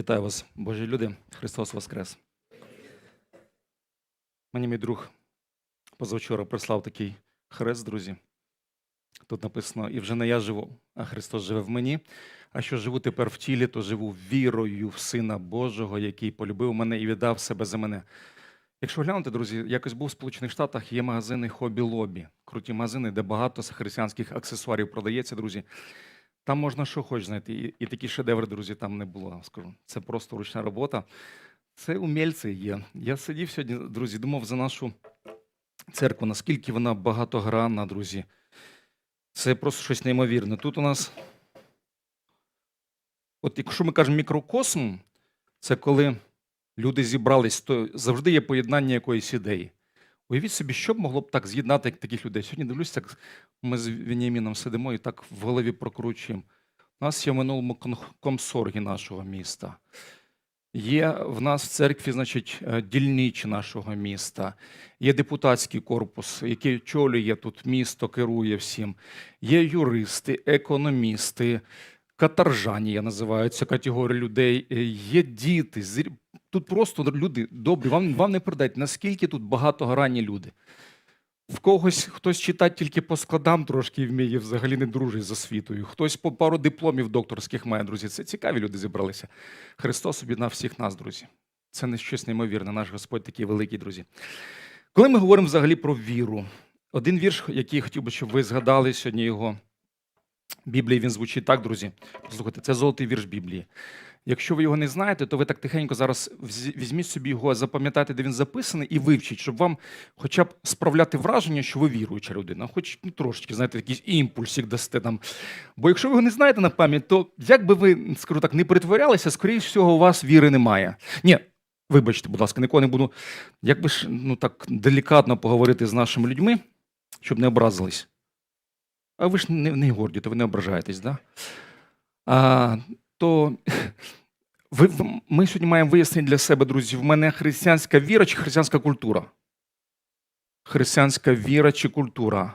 Вітаю вас, Божі люди. Христос Воскрес. Мені мій друг позавчора прислав такий хрест, друзі. Тут написано: і вже не я живу, а Христос живе в мені. А що живу тепер в тілі, то живу вірою в Сина Божого, який полюбив мене і віддав себе за мене. Якщо глянути, друзі, якось був в Сполучених Штатах, є магазини Хобі Лобі, круті магазини, де багато християнських аксесуарів продається, друзі. Там можна що хоч знайти. І, і такі шедеври, друзі, там не було. Скажу. Це просто ручна робота. Це умільці є. Я сидів сьогодні, друзі, думав за нашу церкву, наскільки вона багатогранна, друзі. Це просто щось неймовірне. Тут у нас, от якщо ми кажемо мікрокосм, це коли люди зібрались, то завжди є поєднання якоїсь ідеї. Уявіть собі, що б могло б так з'єднати таких людей. Сьогодні дивлюся, так ми з Веніаміном сидимо і так в голові прокручуємо. У нас є в минулому комсоргі нашого міста. Є в нас в церкві, значить, е, дільничі нашого міста, є депутатський корпус, який очолює тут місто, керує всім. Є юристи, економісти, каторжані, я називаю цю категорію людей. Е, Є діти. Тут просто люди добрі. Вам, вам не передать, наскільки тут багатогранні люди. В когось хтось читати тільки по складам трошки вміє, взагалі не дружить з освітою. Хтось по пару дипломів докторських має, друзі. Це цікаві люди зібралися. Христос об'єднав всіх нас, друзі. Це не щось неймовірне. Наш Господь такий великий, друзі. Коли ми говоримо взагалі про віру, один вірш, який хотів би, щоб ви згадали сьогодні його Біблії, він звучить так, друзі. Послухайте, це золотий вірш Біблії. Якщо ви його не знаєте, то ви так тихенько зараз візьміть собі його, запам'ятайте, де він записаний, і вивчіть, щоб вам хоча б справляти враження, що ви віруюча людина, хоч ну, трошечки, знаєте, якийсь імпульсик дасте нам. Бо якщо ви його не знаєте на пам'ять, то як би ви, скажу так, не перетворялися, скоріш всього, у вас віри немає. Ні, вибачте, будь ласка, нікого не буду. Як би ж ну, так делікатно поговорити з нашими людьми, щоб не образились. А ви ж не, не горді, то ви не ображаєтесь, да? То ви, ми сьогодні маємо вияснити для себе, друзі, в мене християнська віра чи християнська культура? Християнська віра чи культура?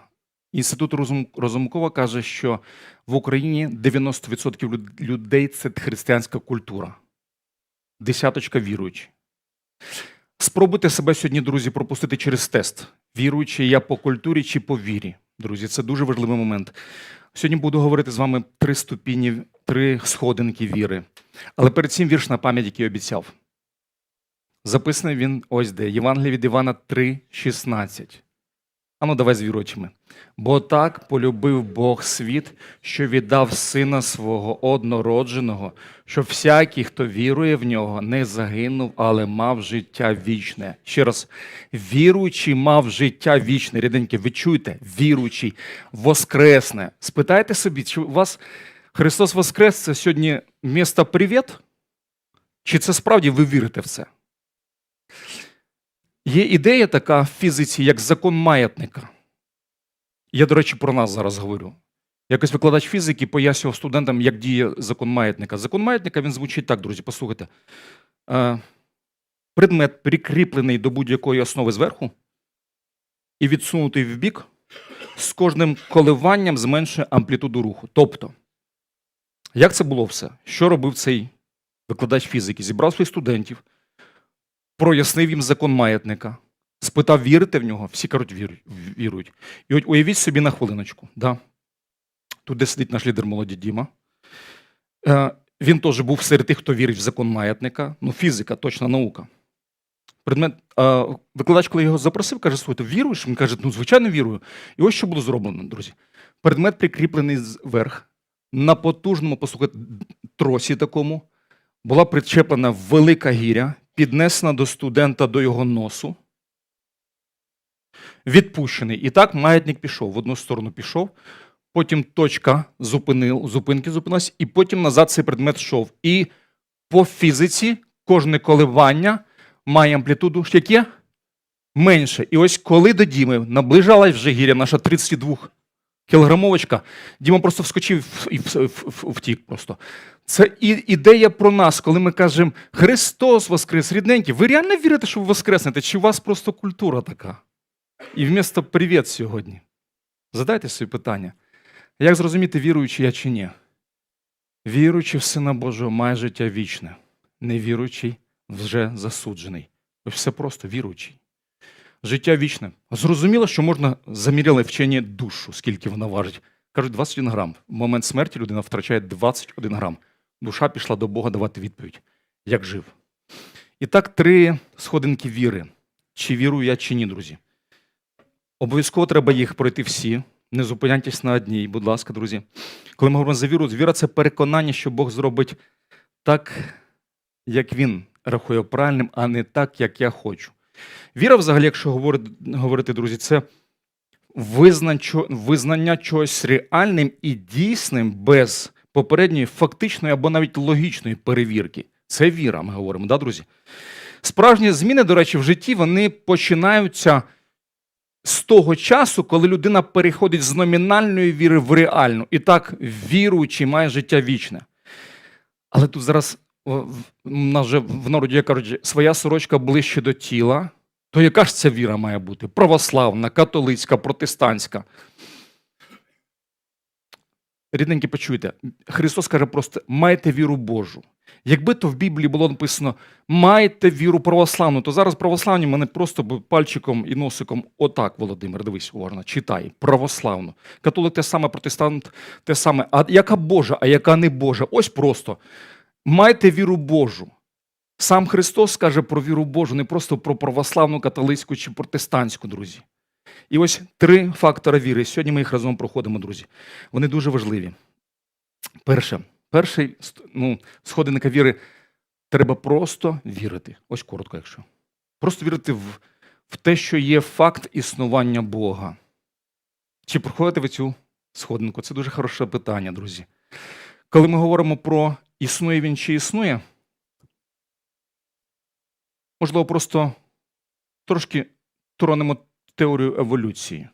Інститут Розумкова каже, що в Україні 90% людей це християнська культура. Десяточка віруючі. Спробуйте себе сьогодні, друзі, пропустити через тест. Віруючи я по культурі чи по вірі. Друзі, це дуже важливий момент. Сьогодні буду говорити з вами три ступіні, три сходинки віри. Але перед цим вірш на пам'ять, який обіцяв. Записаний він ось де. Євангеліє від Івана 3,16. Ану, давай з віруючими. Бо так полюбив Бог світ, що віддав сина свого однородженого, щоб всякий, хто вірує в нього, не загинув, але мав життя вічне. Ще раз, віруючий мав життя вічне. Ріденьке, ви чуєте? Віруючий, воскресне. Спитайте собі, чи у вас Христос Воскрес це сьогодні місто привіт? Чи це справді ви вірите в це? Є ідея така в фізиці, як закон маятника. Я, до речі, про нас зараз говорю. Якось викладач фізики пояснював студентам, як діє закон маятника. Закон маятника він звучить так, друзі, послухайте. Е, Предмет прикріплений до будь-якої основи зверху і відсунутий вбік, з кожним коливанням зменшує амплітуду руху. Тобто, як це було все? Що робив цей викладач фізики? Зібрав своїх студентів, прояснив їм закон маятника, спитав, вірите в нього? Всі кажуть, вірують. І от уявіть собі на хвилиночку. Да? Тут де сидить наш лідер молоді Діма. Е, він теж був серед тих, хто вірить в закон маятника. Ну, фізика, точна наука. Предмет, е, викладач, коли його запросив, каже: слухай, ти віруєш? Він каже, ну, звичайно, вірую. І ось що було зроблено, друзі. Предмет прикріплений зверх, на потужному, послухайте, тросі такому, була причеплена велика гіря, піднесена до студента до його носу, відпущений. І так маятник пішов. В одну сторону пішов, потім точка зупинив, зупинки зупинилась, і потім назад цей предмет йшов. І по фізиці кожне коливання має амплітуду яке? Менше. І ось коли до Діми наближалась вже гіря, наша 32 кілограмовочка, Діма просто вскочив і втік просто. Це ідея про нас, коли ми кажемо Христос Воскрес, рідненький. Ви реально вірите, що ви воскреснете? Чи у вас просто культура така? І вмісто привіт сьогодні. Задайте собі питання. Як зрозуміти, віруючий я чи ні? Віруючи в Сина Божого, має життя вічне. невіруючий вже засуджений. Ось все просто віруючий. Життя вічне. Зрозуміло, що можна заміряли вчені душу, скільки вона важить. Кажуть, 21 грам. В момент смерті людина втрачає 21 грам. Душа пішла до Бога давати відповідь, як жив. І так, три сходинки віри. Чи вірую я, чи ні, друзі. Обов'язково треба їх пройти всі. Не зупиняйтесь на одній, будь ласка, друзі. Коли ми говоримо за віру, віра це переконання, що Бог зробить так, як він рахує правильним, а не так, як я хочу. Віра, взагалі, якщо говорити, друзі, це визнання чогось реальним і дійсним без попередньої фактичної або навіть логічної перевірки. Це віра, ми говоримо, да, друзі? Справжні зміни, до речі, в житті вони починаються з того часу, коли людина переходить з номінальної віри в реальну. І так, віруючий має життя вічне. Але тут зараз в- нас же в народі як кажуть, своя сорочка ближче до тіла. То яка ж ця віра має бути? Православна, католицька, протестантська. Рідненькі, почуйте, Христос каже просто: майте віру Божу. Якби то в Біблії було написано майте віру православну, то зараз православні мене просто пальчиком і носиком отак, Володимир, дивись уважно, читай, православну. Католик те саме, протестант те саме. А яка Божа, а яка не Божа? Ось просто. Майте віру Божу. Сам Христос каже про віру Божу, не просто про православну, католицьку чи протестантську, друзі. І ось три фактори віри. Сьогодні ми їх разом проходимо, друзі. Вони дуже важливі. Перше, перший ну, сходинка віри треба просто вірити. Ось коротко, якщо. Просто вірити в, в те, що є факт існування Бога. Чи проходите ви цю сходинку? Це дуже хороше питання, друзі. Коли ми говоримо про існує він чи існує, можливо, просто трошки тронемо теорію еволюції.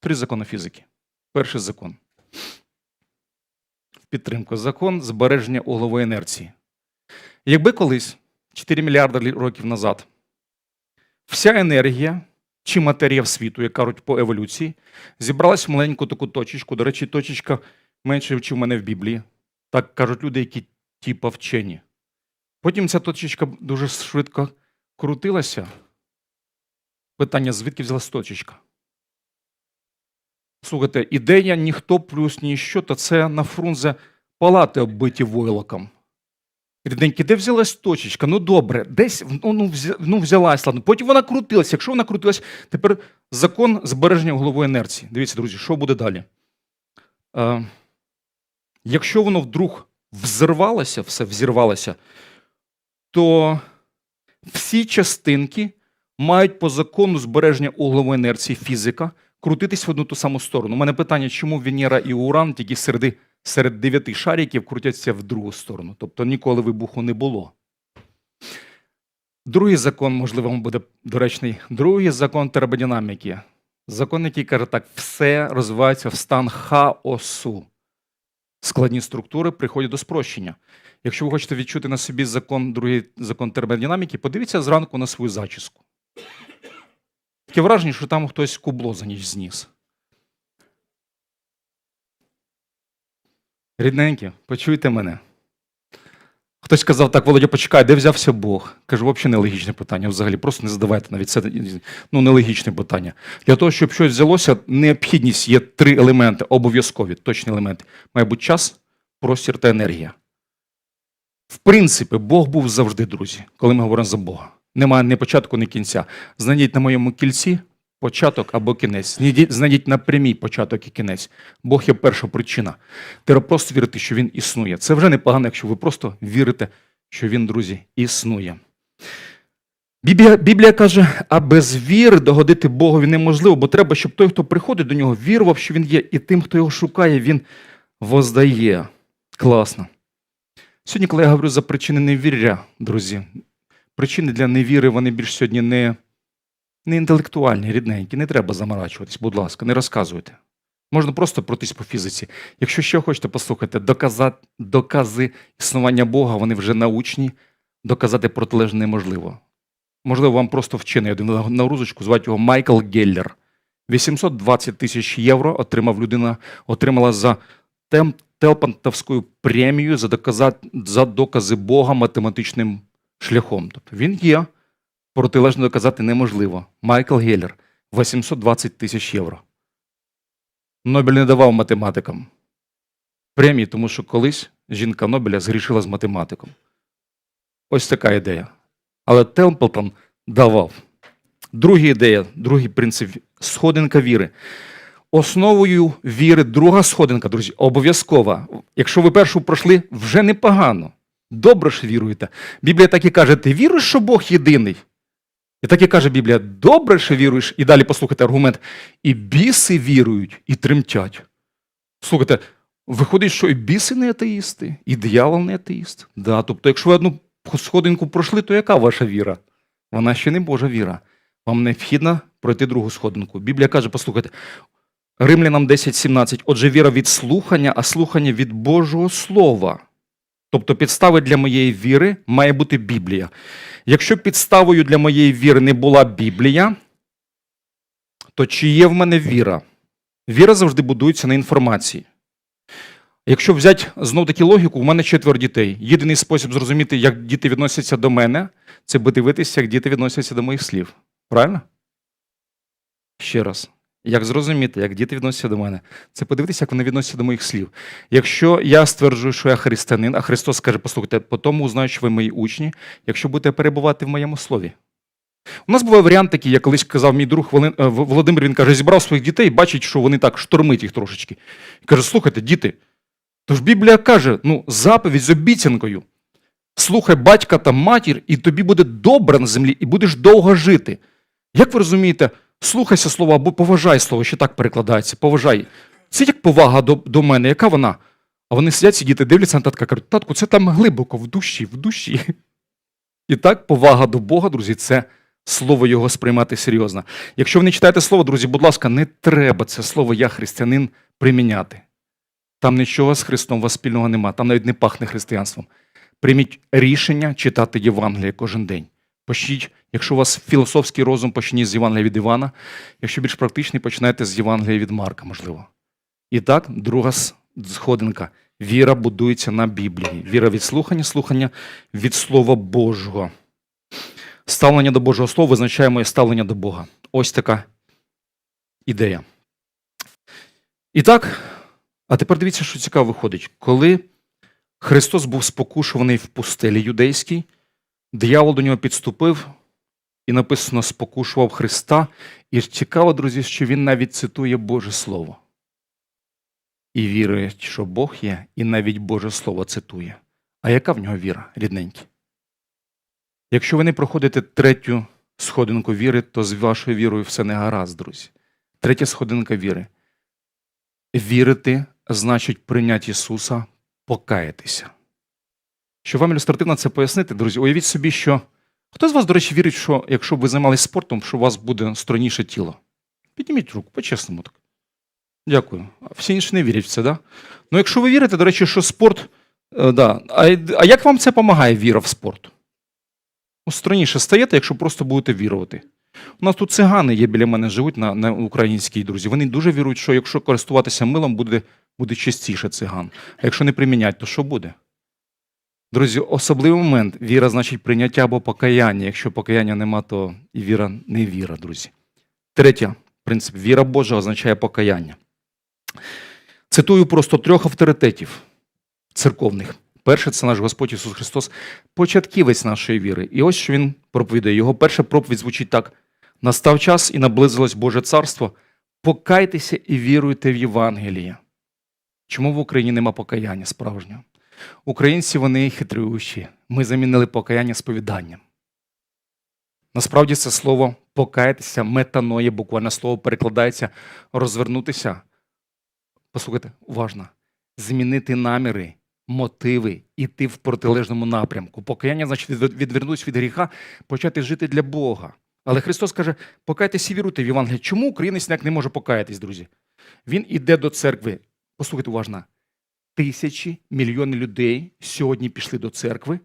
Три закони фізики. Перший закон. В підтримку. Закон збереження углової інерції. Якби колись, 4 мільярди років назад, вся енергія чи матерія в світу, як кажуть по еволюції, зібралась в маленьку таку точечку. До речі, точечка менше, ніж у мене в Біблії. Так кажуть люди, які типа вчені. Потім ця точечка дуже швидко крутилася. Питання, звідки взялась точечка? Слухайте, ідея ніхто плюс ніщо, то це на Фрунзе палати оббиті войлоком. Рідненькі, де взялась точечка? Ну добре, десь ну, ну, ну, взялась, ладно. Потім вона крутилась. Якщо вона крутилась, тепер закон збереження голової інерції. Дивіться, друзі, що буде далі? Е, якщо воно вдруг взірвалося, все взірвалося, то всі частинки мають по закону збереження углової інерції фізика крутитись в одну ту саму сторону. У мене питання, чому Венера і Уран тільки серед, серед дев'яти шариків крутяться в другу сторону? Тобто ніколи вибуху не було. Другий закон, можливо, буде доречний. Другий закон термодинаміки. Закон, який каже так, все розвивається в стан хаосу. Складні структури приходять до спрощення. Якщо ви хочете відчути на собі закон, другий закон термодинаміки, подивіться зранку на свою зачіску. Таке враження, що там хтось кубло за ніч зніс. Рідненькі, почуйте мене. Хтось сказав, так, Володя, почекай, де взявся Бог? Кажу, взагалі нелогічне питання. Взагалі, просто не задавайте навіть це ну, нелогічне питання. Для того, щоб щось взялося, необхідність є три елементи, обов'язкові, точні елементи. Має бути час, простір та енергія. В принципі, Бог був завжди, друзі, коли ми говоримо за Бога. Немає ні початку, ні кінця. Знайдіть на моєму кільці початок або кінець. Знайдіть, знайдіть на прямій початок і кінець. Бог є перша причина. Треба просто вірити, що він існує. Це вже непогано, якщо ви просто вірите, що він, друзі, існує. Біблія, Біблія каже, а без віри догодити Богові неможливо, бо треба, щоб той, хто приходить до нього, вірував, що він є, і тим, хто його шукає, він воздає. Класно. Сьогодні, коли я говорю за причини невір'я, друзі, причини для невіри, вони більш сьогодні не, не інтелектуальні, рідненькі. Не треба заморачуватись, будь ласка, не розказуйте. Можна просто пройтись по фізиці. Якщо ще хочете послухати, доказати, докази існування Бога, вони вже научні, доказати протилежне неможливо. Можливо, вам просто вчений один на- на звати його Майкл Геллер. 820 тисяч євро отримав людина, отримала за тем, Телпантовською доказа, за докази Бога математичним шляхом. Тобто він є, протилежно доказати неможливо. Майкл Геллер 820 тисяч євро. Нобель не давав математикам премії, тому що колись жінка Нобеля згрішила з математиком. Ось така ідея. Але Темплтон давав. Друга ідея, другий принцип сходинка віри. Основою віри друга сходинка, друзі, обов'язкова. Якщо ви першу пройшли, вже непогано. Добре ж віруєте. Біблія так і каже: ти віруєш, що Бог єдиний? І так і каже Біблія: добре, що віруєш. І далі послухайте аргумент. І біси вірують, і тремтять. Слухайте, виходить, що і біси не атеїсти, і диявол не атеїст. Да, тобто, якщо ви одну сходинку пройшли, то яка ваша віра? Вона ще не Божа віра. Вам необхідно пройти другу сходинку. Біблія каже, послухайте, Римлянам 10.17. Отже, віра від слухання, а слухання від Божого Слова. Тобто підстави для моєї віри має бути Біблія. Якщо підставою для моєї віри не була Біблія, то чи є в мене віра? Віра завжди будується на інформації. Якщо взяти знов таки логіку, у мене четверо дітей. Єдиний спосіб зрозуміти, як діти відносяться до мене, це дивитися, як діти відносяться до моїх слів. Правильно? Ще раз. Як зрозуміти, як діти відносяться до мене, це подивитися, як вони відносяться до моїх слів. Якщо я стверджую, що я християнин, а Христос каже, послухайте, по тому узнаю, що ви мої учні, якщо будете перебувати в моєму слові. У нас буває варіант такий, я колись казав мій друг е, Володимир, він каже, зібрав своїх дітей, бачить, що вони так штормить їх трошечки. І каже, слухайте, діти, то ж Біблія каже, ну, заповідь з обіцянкою. Слухай батька та матір, і тобі буде добре на землі, і будеш довго жити. Як ви розумієте, слухайся слова або поважай слово, що так перекладається, поважай. Це як повага до, до мене, яка вона? А вони сидять, ці діти, дивляться на татка, кажуть, татку, це там глибоко, в душі, в душі. І так, повага до Бога, друзі, це слово його сприймати серйозно. Якщо ви не читаєте слово, друзі, будь ласка, не треба це слово Я християнин приміняти. Там нічого з Христом вас спільного нема, там навіть не пахне християнством. Прийміть рішення читати Євангеліє кожен день. Почніть, якщо у вас філософський розум, почніть з Євангелія від Івана. Якщо більш практичний, починайте з Євангелія від Марка, можливо. І так, друга сходинка. Віра будується на Біблії. Віра від слухання, слухання від Слова Божого. Ставлення до Божого Слова визначає моє ставлення до Бога. Ось така ідея. І так, а тепер дивіться, що цікаво виходить. Коли Христос був спокушуваний в пустелі юдейській, диявол до нього підступив і написано спокушував Христа. І цікаво, друзі, що він навіть цитує Боже Слово. І вірує, що Бог є, і навіть Боже Слово цитує. А яка в нього віра, рідненькі? Якщо ви не проходите третю сходинку віри, то з вашою вірою все не гаразд, друзі. Третя сходинка віри. Вірити значить прийняти Ісуса, покаятися. Щоб вам ілюстративно це пояснити, друзі, уявіть собі, що хто з вас, до речі, вірить, що якщо ви займалися спортом, що у вас буде стройніше тіло? Підніміть руку, по-чесному так. Дякую. Всі інші не вірять в це, да? Ну, якщо ви вірите, до речі, що спорт. е, да. а, а як вам це допомагає віра в спорт? Ну, стройніше стаєте, якщо просто будете вірувати. У нас тут цигани є біля мене, живуть на, на українській друзі. Вони дуже вірують, що якщо користуватися милом, буде, буде чистіше циган. А якщо не примінять, то що буде? Друзі, особливий момент. Віра значить прийняття або покаяння. Якщо покаяння нема, то і віра не віра, друзі. Третє, принцип. Віра Божа означає покаяння. Цитую просто трьох авторитетів церковних. Перший це наш Господь Ісус Христос, початківець нашої віри. І ось що він проповідує. Його перша проповідь звучить так: настав час і наблизилось Боже царство. Покайтеся і віруйте в Євангеліє. Чому в Україні нема покаяння справжнього? Українці вони хитрющі. Ми замінили покаяння сповіданням. Насправді це слово покаятися, метаноє, буквально слово перекладається розвернутися. Послухайте, уважно. Змінити наміри, мотиви, іти в протилежному напрямку. Покаяння значить відвернутися від гріха, почати жити для Бога. Але Христос каже: покайтеся і віруйте в Євангеліє. Чому українець не може покаятись, друзі? Він іде до церкви. Послухайте уважно. Тисячі, мільйони людей сьогодні пішли до церкви.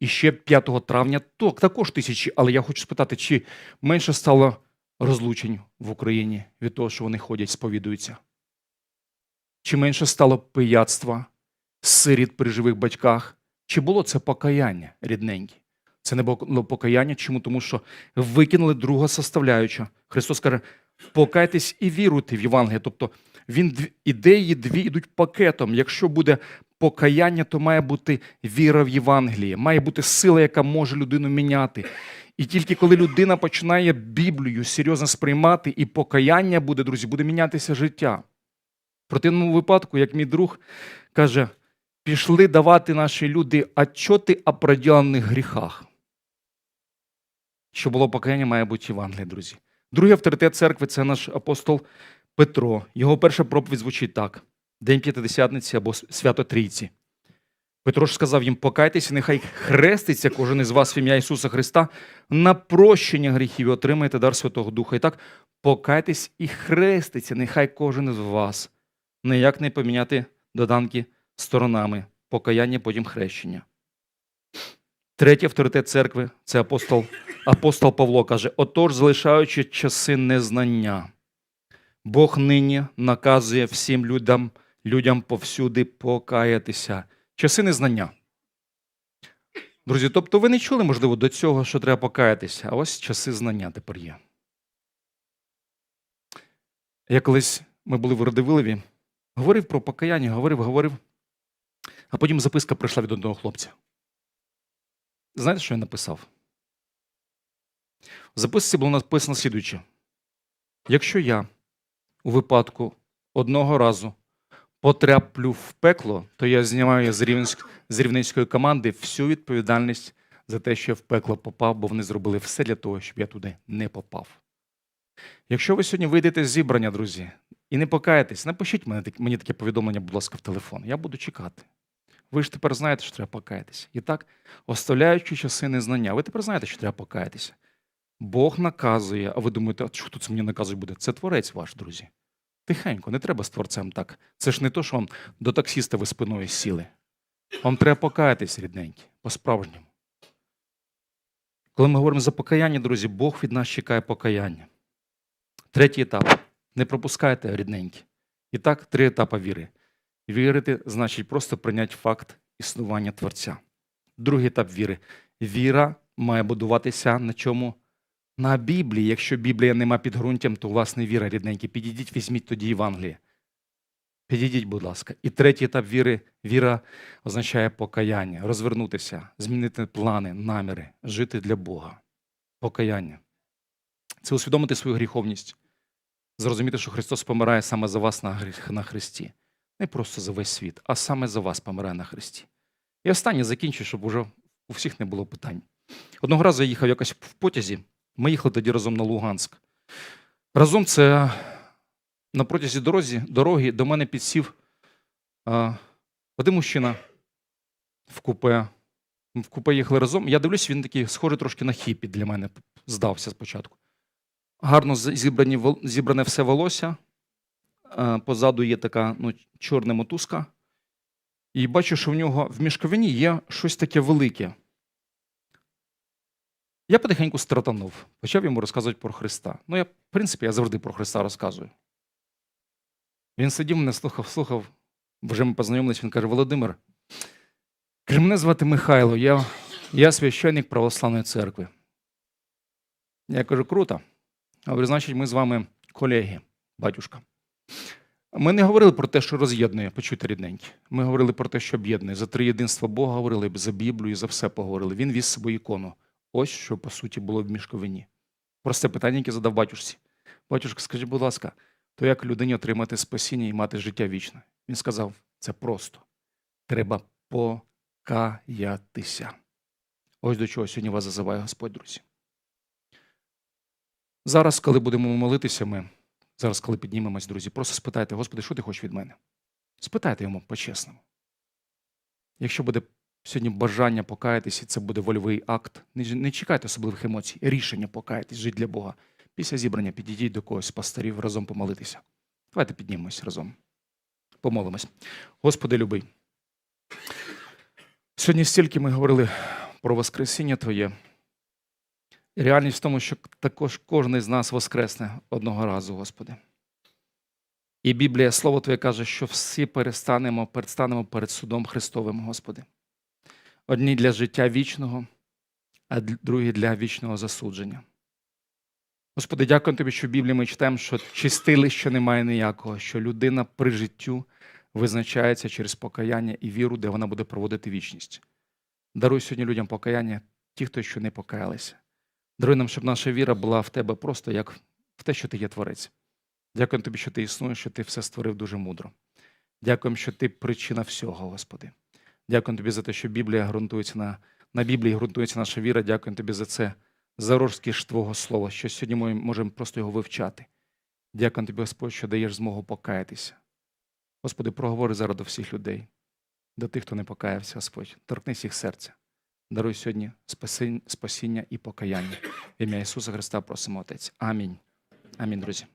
І ще 5 травня також тисячі. Але я хочу спитати, чи менше стало розлучень в Україні від того, що вони ходять, сповідуються? Чи менше стало пияцтва, сиріт при живих батьках? Чи було це покаяння рідненькі? Це не було покаяння. Чому? Тому що викинули друга составляюча. Христос каже, покайтесь і віруйте в Євангеліє. Тобто він ідеї дві йдуть пакетом. Якщо буде покаяння, то має бути віра в Євангеліє, має бути сила, яка може людину міняти. І тільки коли людина починає Біблію серйозно сприймати, і покаяння буде, друзі, буде мінятися життя. В противному випадку, як мій друг каже, пішли давати наші люди отчоти о проділених гріхах. Що було покаяння, має бути Євангеліє, друзі. Другий авторитет церкви це наш апостол Петро. Його перша проповідь звучить так: День П'ятидесятниці або Свято Трійці. Петро ж сказав їм: покайтеся, нехай хреститься кожен із вас в ім'я Ісуса Христа на прощення гріхів і отримаєте дар Святого Духа. І так, покайтесь і хреститься, нехай кожен із вас. Ніяк не поміняти доданки сторонами, покаяння, потім хрещення. Третій авторитет церкви це апостол, апостол Павло каже: отож, залишаючи часи незнання, Бог нині наказує всім людям, людям повсюди покаятися. Часи незнання. Друзі, тобто ви не чули, можливо, до цього, що треба покаятися, а ось часи знання тепер є. Я колись ми були в Радивилові, говорив про покаяння, говорив, говорив, а потім записка прийшла від одного хлопця. Знаєте, що я написав? В записці було написано слідуюче. Якщо я у випадку одного разу потраплю в пекло, то я знімаю з, рівненськ... з рівненської команди всю відповідальність за те, що я в пекло попав, бо вони зробили все для того, щоб я туди не попав. Якщо ви сьогодні вийдете з зібрання, друзі, і не покаєтесь, напишіть мені, таке повідомлення, будь ласка, в телефон. Я буду чекати. Ви ж тепер знаєте, що треба покаятися. І так, оставляючи часи незнання, ви тепер знаєте, що треба покаятися. Бог наказує, а ви думаєте, а що це мені наказує буде? Це творець ваш, друзі. Тихенько, не треба з творцем так. Це ж не то, що вам до таксіста ви спиною сіли. Вам треба покаятись, рідненькі, по-справжньому. Коли ми говоримо за покаяння, друзі, Бог від нас чекає покаяння. Третій етап. Не пропускайте, рідненькі. І так, три етапи віри. Вірити значить просто прийняти факт існування Творця. Другий етап віри. Віра має будуватися на чому? На Біблії. Якщо Біблія нема підґрунтям, то власне віра рідненькі. Підійдіть, візьміть тоді Євангеліє. Підійдіть, будь ласка. І третій етап віри. Віра означає покаяння, розвернутися, змінити плани, наміри, жити для Бога. Покаяння. Це усвідомити свою гріховність, зрозуміти, що Христос помирає саме за вас на, гріх- на Христі. Не просто за весь світ, а саме за вас помирає на Христі. І останнє закінчу, щоб уже у всіх не було питань. Одного разу я їхав якось в потязі. Ми їхали тоді разом на Луганськ. Разом це на протязі дорозі, дороги до мене підсів а, один мужчина в купе. В купе їхали разом. Я дивлюсь, він такий схожий трошки на хіпі для мене здався спочатку. Гарно зібрані, зібране все волосся. А, Позаду є така ну, чорна мотузка. І бачу, що в нього в мішковині є щось таке велике. Я потихеньку стратанув, почав йому розказувати про Христа. Ну, я, в принципі, я завжди про Христа розказую. Він сидів, мене слухав, слухав, вже ми познайомились, він каже: Володимир, каже, мене звати Михайло, я, я священник православної церкви. Я кажу, круто. Говорю, значить, ми з вами колеги, батюшка. Ми не говорили про те, що роз'єднує, почуйте рідненькі. Ми говорили про те, що об'єднує. За триєдинство Бога говорили, за Біблію, за все поговорили. Він віз з собою ікону. Ось що, по суті, було в мішковині. Просте питання, яке задав батюшці. Батюшка, скажіть, будь ласка, то як людині отримати спасіння і мати життя вічне? Він сказав, це просто. Треба покаятися. Ось до чого сьогодні вас зазиває Господь, друзі. Зараз, коли будемо молитися, ми, зараз, коли піднімемось, друзі, просто спитайте, Господи, що ти хочеш від мене? Спитайте йому по-чесному. Якщо буде сьогодні бажання покаятися, і це буде вольовий акт, не, чекайте особливих емоцій, рішення покаятись, жити для Бога. Після зібрання підійдіть до когось з пасторів разом помолитися. Давайте піднімемось разом. Помолимось. Господи, любий. Сьогодні стільки ми говорили про Воскресіння Твоє. Реальність в тому, що також кожен з нас воскресне одного разу, Господи. І Біблія, Слово Твоє каже, що всі перестанемо, предстанемо перед судом Христовим, Господи. Одні для життя вічного, а другі для вічного засудження. Господи, дякую Тобі, що в Біблії ми читаємо, що чистили, що немає ніякого, що людина при життю визначається через покаяння і віру, де вона буде проводити вічність. Даруй сьогодні людям покаяння, ті, хто ще не покаялися. Даруй нам, щоб наша віра була в Тебе просто як в те, що Ти є Творець. Дякую тобі, що ти існуєш, що ти все створив дуже мудро. Дякуємо, що ти причина всього, Господи. Дякую тобі за те, що Біблія ґрунтується на, на Біблії ґрунтується наша віра. Дякую тобі за це, за розкіш Твого слова, що сьогодні ми можемо просто його вивчати. Дякую тобі, Господь, що даєш змогу покаятися. Господи, проговори зараз до всіх людей, до тих, хто не покаявся, Господь. Торкнись їх серця. Даруй сьогодні спасіння, і покаяння. В ім'я Ісуса Христа просимо Отець. Амінь. Амінь, друзі.